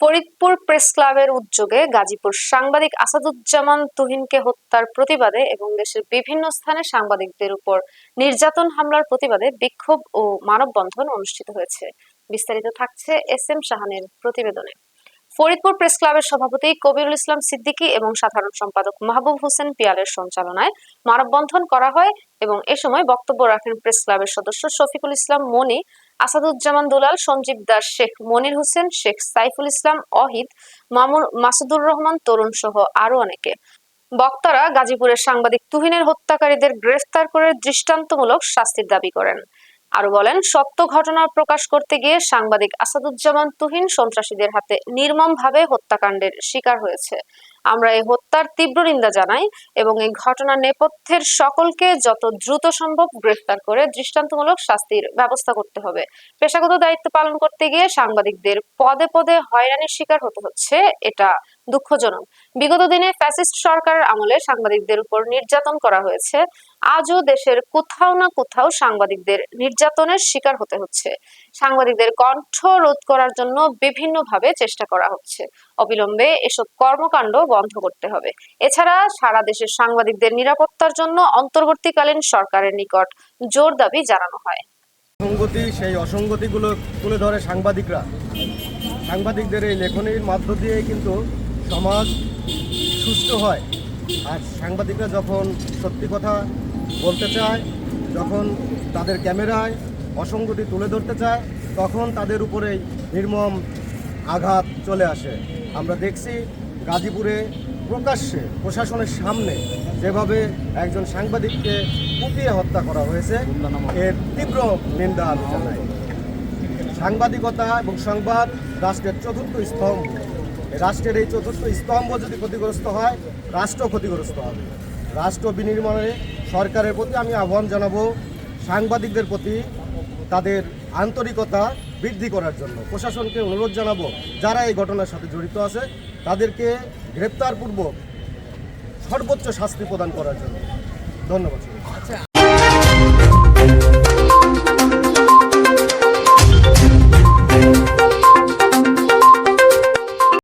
Faridpur press ক্লাবের উদ্যোগে গাজীপুর সাংবাদিক আসাদুজ্জামান তুহিনকে হত্যার প্রতিবাদে এবং দেশের বিভিন্ন স্থানে সাংবাদিকদের উপর নির্যাতন হামলার প্রতিবাদে বিক্ষোভ ও মানববন্ধন অনুষ্ঠিত হয়েছে। বিস্তারিত থাকছে এস এম শাহানের প্রতিবেদনে। ফরিদপুর প্রেস ক্লাবের সভাপতি কবিরুল ইসলাম সিদ্দিকী এবং সাধারণ সম্পাদক মাহবুব হোসেন পিয়ালের সঞ্চালনায় মানববন্ধন করা হয় এবং এ সময় বক্তব্য রাখেন প্রেস ক্লাবের সদস্য শফিকুল ইসলাম মনি আসাদুজ্জামান দুলাল, সঞ্জীব দাস, শেখ মনির হোসেন, শেখ সাইফুল ইসলাম, অহিদ, মামুন মাসুদুর রহমান, তরুণ সহ আরও অনেকে। বক্তারা গাজীপুরের সাংবাদিক তুহিনের হত্যাকারীদের গ্রেফতার করে দৃষ্টান্তমূলক শাস্তির দাবি করেন। আরও বলেন, সত্য ঘটনা প্রকাশ করতে গিয়ে সাংবাদিক আসাদুজ্জামান তুহিন সন্ত্রাসীদের হাতে নির্মমভাবে হত্যাকাণ্ডের শিকার হয়েছে। আমরা এই হত্যার তীব্র নিন্দা জানাই এবং এই ঘটনার নেপথ্যের সকলকে যত দ্রুত সম্ভব গ্রেফতার করে দৃষ্টান্তমূলক শাস্তির ব্যবস্থা করতে হবে। পেশাগত দায়িত্ব পালন করতে গিয়ে সাংবাদিকদের পদে পদে হয়রানির শিকার হতে হচ্ছে, এটা দুঃখজনক। বিগত দিনে ফ্যাসিস্ট সরকারের আমলে সাংবাদিকদের উপর নির্যাতন করা হয়েছে। আজও দেশের কোথাও না কোথাও সাংবাদিকদের নির্যাতনের শিকার হতে হচ্ছে। সাংবাদিকদের কণ্ঠ রোধ করার জন্য বিভিন্নভাবে চেষ্টা করা হচ্ছে। অবিলম্বে এসব কর্মকাণ্ড বন্ধ করতে হবে। এছাড়া সারা দেশের সাংবাদিকদের নিরাপত্তার জন্য অন্তর্বর্তীকালীন সরকারের নিকট জোর দাবি জানানো হয়। অসঙ্গতি, সেই অসঙ্গতিগুলো তুলে ধরে সাংবাদিকরা। সাংবাদিকদের এই লেখনীর মধ্য দিয়ে কিন্তু সমাজ সুস্থ হয়। আর সাংবাদিকরা যখন সত্যি কথা বলতে চায়, যখন তাদের ক্যামেরায় অসঙ্গতি তুলে ধরতে চায়, তখন তাদের উপরেই নির্মম আঘাত চলে আসে। আমরা দেখছি গাজীপুরে প্রকাশ্যে প্রশাসনের সামনে যেভাবে একজন সাংবাদিককে কুপিয়ে হত্যা করা হয়েছে, এর তীব্র নিন্দা আমি জানাই। সাংবাদিকতা এবং সংবাদ রাষ্ট্রের চতুর্থ স্তম্ভ। রাষ্ট্রের এই চতুর্থ স্তম্ভ যদি ক্ষতিগ্রস্ত হয়, রাষ্ট্র ক্ষতিগ্রস্ত হবে। রাষ্ট্র বিনির্মাণে সরকারের প্রতি আমি আহ্বান জানাব, সাংবাদিকদের প্রতি তাদের আন্তরিকতা বৃদ্ধি করার জন্য প্রশাসনকে অনুরোধ জানাব, যারা এই ঘটনার সাথে জড়িত আছে, তাদেরকে গ্রেপ্তারপূর্বক সর্বোচ্চ শাস্তি প্রদান করার জন্য। ধন্যবাদ